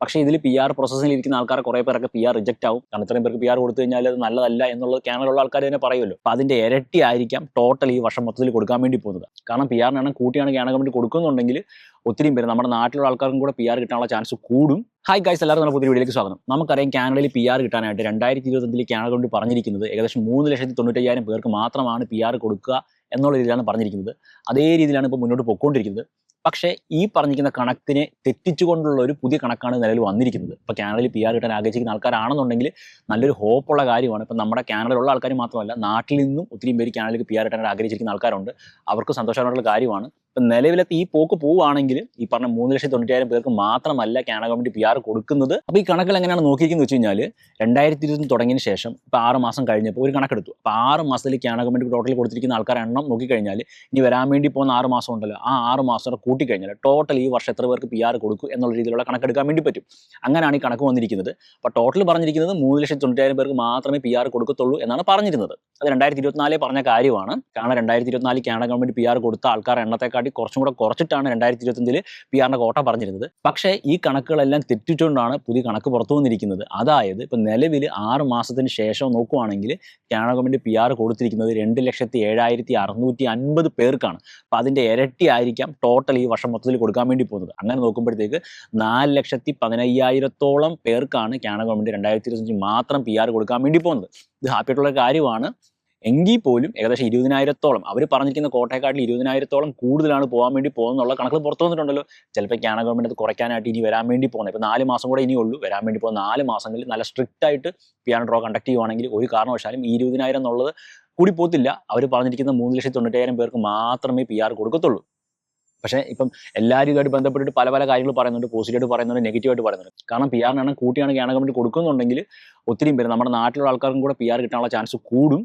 പക്ഷേ ഇതിൽ P R പ്രോസസ്സിൽ ഇരിക്കുന്ന ആൾക്കാർ കുറേ പേരൊക്കെ പി ആർ റിജക്റ്റ് ആവും. കാരണം ഇത്രയും പേർക്ക് പി ആർ കൊടുത്തു കഴിഞ്ഞാൽ അത് നല്ലതല്ല എന്നുള്ളത് ക്യാനലുള്ള ആൾക്കാർ തന്നെ പറയുമല്ലോ. അപ്പോൾ അതിന്റെ ഇരട്ടി ആയിരിക്കാം ടോട്ടൽ ഈ വർഷം മൊത്തത്തിൽ കൊടുക്കാൻ വേണ്ടി പോകുന്നത്. കാരണം പി ആറിനാണ് കൂട്ടിയാണ് ക്യാന ഗവൺമെന്റ് കൊടുക്കുന്നുണ്ടെങ്കിൽ ഒത്തിരി പേര് നമ്മുടെ നാട്ടിലുള്ള ആൾക്കാർക്കും കൂടെ പി ആർ കിട്ടാനുള്ള ചാൻസ് കൂടും. ഹായ് ഗൈസ് എല്ലാവരും നമ്മുടെ പുതിയ വീഡിയോയിലേക്ക് സ്വാഗതം. നമുക്കറിയാം കാനഡയിൽ പി ആർ കിട്ടാനായിട്ട് രണ്ടായിരത്തി ഇരുപത്തഞ്ചിൽ കാനഡ കൊണ്ട് പറഞ്ഞിരിക്കുന്നത് ഏകദേശം മൂന്ന് ലക്ഷത്തി തൊണ്ണൂറ്റയ്യായിരം പേർക്ക് മാത്രമാണ് പി ആർ കൊടുക്കുക എന്നുള്ള രീതിയിലാണ് പറഞ്ഞിരിക്കുന്നത്. അതേ രീതിയിലാണ് ഇപ്പോൾ മുന്നോട്ട് പോയിക്കൊണ്ടിരിക്കുന്നത്. പക്ഷേ ഈ പറഞ്ഞിരിക്കുന്ന കണക്കിനെ തെറ്റിച്ചുകൊണ്ടുള്ള ഒരു പുതിയ കണക്കാണ് നിലവിൽ വന്നിരിക്കുന്നത്. ഇപ്പോൾ കാനഡയിൽ പി ആർ കിട്ടാൻ ആഗ്രഹിക്കുന്ന ആൾക്കാരാണെന്നുണ്ടെങ്കിൽ നല്ലൊരു ഹോപ്പുള്ള കാര്യമാണ്. ഇപ്പം നമ്മുടെ കാനഡയിലുള്ള ആൾക്കാർ മാത്രമല്ല നാട്ടിൽ നിന്നും ഒത്തിരി പേര് കാനഡയിലേക്ക് പി ആർ കിട്ടാൻ ആഗ്രഹിച്ചിരിക്കുന്ന ആൾക്കാരുണ്ട്. അവർക്ക് സന്തോഷമായിട്ടുള്ള കാര്യമാണ്. ഇപ്പം നിലവിലത്തെ ഈ പോക്ക് പോവുകയാണെങ്കിൽ ഈ പറഞ്ഞ മൂന്ന് ലക്ഷത്തി തൊണ്ണൂറ്റായിരം പേർക്ക് മാത്രമല്ല കാനഡ ഗവൺമെന്റ് പി ആർ കൊടുക്കുന്നത്. അപ്പോൾ ഈ കണക്കുകൾ എങ്ങനെയാണ് നോക്കിയിരിക്കുന്നത് വെച്ച് കഴിഞ്ഞാൽ രണ്ടായിരത്തി ഇരുപത്തി തുടങ്ങിയതിന് ശേഷം ഇപ്പോൾ ആറ് മാസം കഴിഞ്ഞപ്പോൾ ഒരു കണക്കെടുത്തു. അപ്പോൾ ആറ് മാസത്തിൽ കാനഡ ഗവൺമെന്റ് ടോട്ടൽ കൊടുത്തിരിക്കുന്ന ആൾക്കാരുടെ എണ്ണം നോക്കിക്കഴിഞ്ഞാൽ ഇനി വരാൻ വേണ്ടി പോകുന്ന ആറ് മാസം ഉണ്ടല്ലോ. ആ ആറ് മാസം കൂടെ കൂട്ടിക്കഴിഞ്ഞാൽ ടോട്ടൽ ഈ വർഷം എത്ര പേർക്ക് പി ആർ കൊടുക്കും എന്നുള്ള രീതിയിലുള്ള കണക്കെടുക്കാൻ വേണ്ടി പറ്റും. അങ്ങനെയാണ് ഈ കണക്ക് വന്നിരിക്കുന്നത്. അപ്പോൾ ടോട്ടൽ പറഞ്ഞിരിക്കുന്നത് മൂന്ന് ലക്ഷത്തി തൊണ്ണൂറ്റായിരം പേർക്ക് മാത്രമേ പി ആർ കൊടുക്കത്തുള്ളൂ എന്നാണ് പറഞ്ഞിരുന്നത്. അത് രണ്ടായിരത്തി ഇരുപത്തിനാലേ പറഞ്ഞ കാര്യമാണ്. കാരണം രണ്ടായിരത്തി ഇരുപത്തിനാലിൽ കാനഡ ഗവൺമെന്റ് പി ആർ കൊടുത്ത ആൾക്കാർ എണ്ണത്തെക്കാട്ടി കുറച്ചും കൂടെ കുറച്ചിട്ടാണ് രണ്ടായിരത്തി ഇരുപത്തഞ്ചിൽ പി ആറിന്റെ കോട്ട പറഞ്ഞിരുന്നത്. പക്ഷേ ഈ കണക്കുകളെല്ലാം തെറ്റിച്ചുകൊണ്ടാണ് പുതിയ കണക്ക് പുറത്തു വന്നിരിക്കുന്നത്. അതായത് ഇപ്പം നിലവിൽ ആറ് മാസത്തിന് ശേഷം നോക്കുവാണെങ്കിൽ കാനഡ ഗവൺമെന്റ് പി ആർ കൊടുത്തിരിക്കുന്നത് രണ്ട് ലക്ഷത്തി ഏഴായിരത്തി അറുന്നൂറ്റി അൻപത് പേർക്കാണ്. അപ്പോൾ അതിന്റെ ഇരട്ടി ആയിരിക്കാം ടോട്ടൽ ഈ വർഷം മൊത്തത്തിൽ കൊടുക്കാൻ വേണ്ടി പോകുന്നത്. അങ്ങനെ നോക്കുമ്പോഴത്തേക്ക് നാല് ലക്ഷത്തി പതിനയ്യായിരത്തോളം പേർക്കാണ് കാനഡ ഗവൺമെന്റ് രണ്ടായിരത്തി ഇരുപത്തഞ്ച് മാത്രം പി ആർ കൊടുക്കാൻ വേണ്ടി പോകുന്നത്. ഇത് ഹാപ്പിയായിട്ടുള്ള കാര്യമാണ്. എങ്കിൽ പോലും ഏകദേശം ഇരുപതിനായിരത്തോളം അവർ പറഞ്ഞിരിക്കുന്ന കോട്ടയക്കാട്ടിൽ ഇരുപതിനായിരത്തോളം കൂടുതലാണ് പോകാൻ വേണ്ടി പോകുന്നുള്ള കണക്ക് പുറത്തു വന്നിട്ടുണ്ടല്ലോ. ചിലപ്പോൾ കാന ഗവൺമെന്റ് അത് കുറയ്ക്കാനായിട്ട് ഇനി വരാൻ വേണ്ടി പോകുന്നത്. ഇപ്പോൾ നാല് മാസം കൂടെ ഇനിയുള്ളൂ. വരാൻ വേണ്ടി പോകുന്ന നാല് മാസങ്ങളിൽ നല്ല സ്ട്രിക്റ്റ് ആയിട്ട് പിയാനോ ഡ്രോ കണ്ടക്ട് ചെയ്യുവാണെങ്കിൽ ഒരു കാരണവശാലും ഈ ഇരുപതിനായിരം എന്നുള്ളത് കൂടി പോത്തില്ല അവർ പറഞ്ഞിരിക്കുന്ന മൂന്ന് ലക്ഷത്തി തൊണ്ണൂറ്റായിരം പേർക്ക് മാത്രമേ പി ആർ കൊടുക്കത്തുള്ളൂ. പക്ഷേ ഇപ്പം എല്ലാവരും ഇതുമായിട്ട് ബന്ധപ്പെട്ടിട്ട് പല പല കാര്യങ്ങൾ പറയുന്നുണ്ട്. പോസിറ്റീവായിട്ട് പറയുന്നുണ്ട് നെഗറ്റീവായിട്ട് പറയുന്നുണ്ട്. കാരണം പി ആറിനാണ് കൂട്ടിയാണ് കാനഡ ഗവൺമെന്റ് കൊടുക്കുന്നുണ്ടെങ്കിൽ ഒത്തിരിയും പേര് നമ്മുടെ നാട്ടിലുള്ള ആൾക്കാർക്കും കൂടെ പി ആർ കിട്ടാനുള്ള ചാൻസ് കൂടും.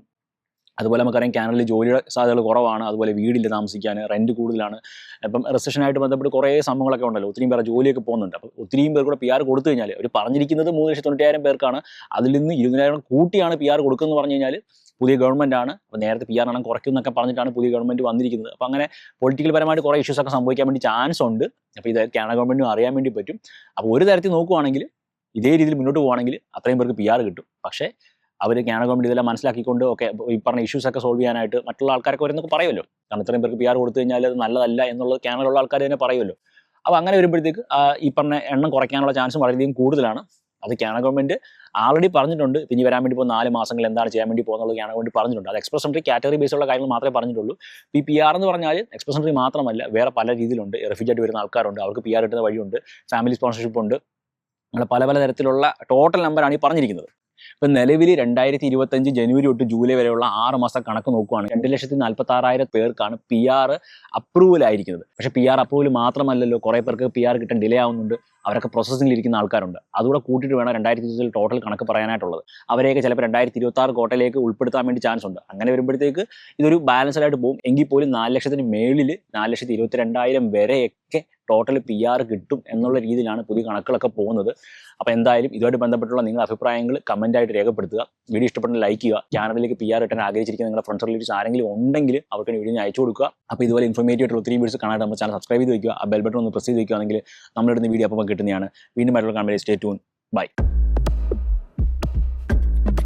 അതുപോലെ നമുക്കറിയാം കാനഡയിൽ ജോലിയുടെ സാധ്യതകൾ കുറവാണ് അതുപോലെ വീടില്ല താമസിക്കാൻ റെന്റ് കൂടുതലാണ്. അപ്പം റെസഷനായിട്ട് ബന്ധപ്പെട്ട് കുറേ സംഭവങ്ങളൊക്കെ ഉണ്ടല്ലോ. ഒത്തിരിയും പേർ ജോലിയൊക്കെ പോകുന്നുണ്ട്. അപ്പോൾ ഒത്തിരിയും പേർ കൂടെ പി ആർ കൊടുത്തു കഴിഞ്ഞാൽ അവർ പറഞ്ഞിരിക്കുന്നത് മൂന്ന് ലക്ഷത്തി തൊണ്ണൂറ്റായിരം പേർക്കാണ്. അതിൽ നിന്ന് ഇരുപതിനായിരം കൂട്ടിയാണ് പി ആർ കൊടുക്കുന്നത് പറഞ്ഞു കഴിഞ്ഞാൽ പുതിയ ഗവൺമെന്റ് ആണ്. അപ്പോൾ നേരത്തെ പി ആർ ആണെങ്കിൽ കുറയ്ക്കും എന്നൊക്കെ പറഞ്ഞിട്ടാണ് പുതിയ ഗവൺമെന്റ് വന്നിരിക്കുന്നത്. അപ്പോൾ അങ്ങനെ പൊളിറ്റിക്കൽ പരമായിട്ട് കുറേ ഇഷ്യൂസ് ഒക്കെ സംഭവിക്കാൻ വേണ്ടി ചാൻസ് ഉണ്ട്. അപ്പോൾ ഇത് കാനഡ ഗവൺമെന്റും അറിയാൻ വേണ്ടി പറ്റും. അപ്പോൾ ഒരു തരത്തിൽ നോക്കുവാണെങ്കിൽ ഇതേ രീതിയിൽ മുന്നോട്ട് പോകുകയാണെങ്കിൽ അത്രയും പേർക്ക് പി ആർ കിട്ടും. പക്ഷേ അവർ കാനഡ ഗവൺമെന്റ് ഇതെല്ലാം മനസ്സിലാക്കിക്കൊണ്ട് ഒക്കെ ഈ പറഞ്ഞ ഇഷ്യൂസ് ഒക്കെ സോൾവ് ചെയ്യാനായിട്ട് മറ്റുള്ള ആൾക്കാരൊക്കെ വരുന്നൊക്കെ പറയുമല്ലോ. കാരണം ഇത്രയും പേർക്ക് പി ആർ കൊടുത്തു കഴിഞ്ഞാൽ അത് നല്ലതല്ല എന്നുള്ളത് കാനഡയിലുള്ള ആൾക്കാർ തന്നെ പറയുമല്ലോ. അപ്പോൾ അങ്ങനെ വരുമ്പോഴത്തേക്ക് ഈ പറഞ്ഞ എണ്ണം കുറയ്ക്കാനുള്ള ചാൻസ് വളരെയധികം കൂടുതലാണ്. അത് കാനഡ ഗവൺമെന്റ് ആൾറെഡി പറഞ്ഞിട്ടുണ്ട്. പിന്നെ വരാൻ വേണ്ടി പോകുന്ന നാല് മാസങ്ങൾ എന്താണ് ചെയ്യാൻ വേണ്ടി പോകുന്നത് കാനഡ ഗവൺമെന്റ് പറഞ്ഞിട്ടുണ്ട്. അത് എക്സ്പ്രസ് എൻട്രി കാറ്റഗറി ബേസിലുള്ള കാര്യങ്ങൾ മാത്രമേ പറഞ്ഞിട്ടുള്ളൂ. ഈ പി ആർ എന്ന് പറഞ്ഞാൽ എക്സ്പ്രസ് എൻട്രി മാത്രമല്ല വേറെ പല രീതിയിലുണ്ട്. റെഫ്യൂജി ആയിട്ട് വരുന്ന ആൾക്കാരുണ്ട്. അവർക്ക് പി ആർ കിട്ടുന്ന വഴിയുണ്ട്. ഫാമിലി സ്പോൺസർഷിപ്പ് ഉണ്ട്. അങ്ങനെ പല പല തരത്തിലുള്ള ടോട്ടൽ നമ്പറാണ് ഈ പറഞ്ഞിരിക്കുന്നത്. ഇപ്പം നിലവിൽ രണ്ടായിരത്തി ഇരുപത്തഞ്ച് ജനുവരി തൊട്ട് ജൂലൈ വരെയുള്ള ആറ് മാസം കണക്ക് നോക്കുകയാണ് രണ്ട് ലക്ഷത്തി നാൽപ്പത്തി ആറായിരം പേർക്കാണ് പി ആർ അപ്രൂവൽ ആയിരിക്കുന്നത്. പക്ഷേ പി ആർ അപ്രൂവൽ മാത്രമല്ലല്ലോ. കുറേ പേർക്ക് പി ആർ കിട്ടാൻ ഡിലേ ആവുന്നുണ്ട്. അവരൊക്കെ പ്രോസസ്സിംഗിൽ ഇരിക്കുന്ന ആൾക്കാരുണ്ട്. അതുകൂടെ കൂട്ടിയിട്ട് വേണം രണ്ടായിരത്തി ഇരുപതിൽ ടോട്ടൽ കണക്ക് പറയാനായിട്ടുള്ളത്. അവരെയൊക്കെ ചിലപ്പോൾ രണ്ടായിരത്തി ഇരുപത്തി ആറ് കോട്ടയിലേക്ക് ഉൾപ്പെടുത്താൻ വേണ്ടി ചാൻസ് ഉണ്ട്. അങ്ങനെ വരുമ്പോഴത്തേക്ക് ഇതൊരു ബാലൻസ്ഡ് ആയിട്ട് പോകും. എങ്കിൽ പോലും നാല് ലക്ഷത്തിന് മേളിൽ നാല് ലക്ഷത്തി ഇരുപത്തി രണ്ടായിരം വരെയൊക്കെ ടോട്ടൽ പി ആർ കിട്ടും എന്നുള്ള രീതിയിലാണ് പുതിയ കണക്കുകളൊക്കെ പോകുന്നത്. അപ്പോൾ എന്തായാലും ഇതുമായിട്ട് ബന്ധപ്പെട്ടുള്ള നിങ്ങളുടെ അഭിപ്രായങ്ങൾ കമന്റ് ആയിട്ട് രേഖപ്പെടുത്തുക. വീഡിയോ ഇഷ്ടപ്പെട്ടെങ്കിൽ ലൈക്ക് ചെയ്യുക. ചാനലിലേക്ക് പി ആർ കിട്ടാൻ ആഗ്രഹിച്ചിരിക്കുന്ന നിങ്ങളുടെ ഫ്രണ്ട്സ് റിലേറ്റീവ്സ് ആരെങ്കിലും ഉണ്ടെങ്കിൽ അവർക്ക് വീഡിയോ അയച്ചു കൊടുക്കുക. അപ്പോൾ ഇതുപോലെ ഇൻഫോർമേറ്റീവ് ആയിട്ടുള്ള ഒത്തിരി വീഡിയോസ് കാണാനായിട്ട് നമ്മൾ ചാനൽ സബ്സ്ക്രൈബ് ചെയ്ത് വയ്ക്കുക ആ ബെൽ ബട്ടൺ ഒന്ന് പ്രസ് ചെയ്ത് വയ്ക്കുകയാണെങ്കിൽ നമ്മളിടുന്ന വീഡിയോ അപ്പം കിട്ടുന്നതാണ്. വീണ്ടും ആയിട്ടുള്ള കാണുമ്പോൾ സ്റ്റേ ട്യൂൺ ബൈ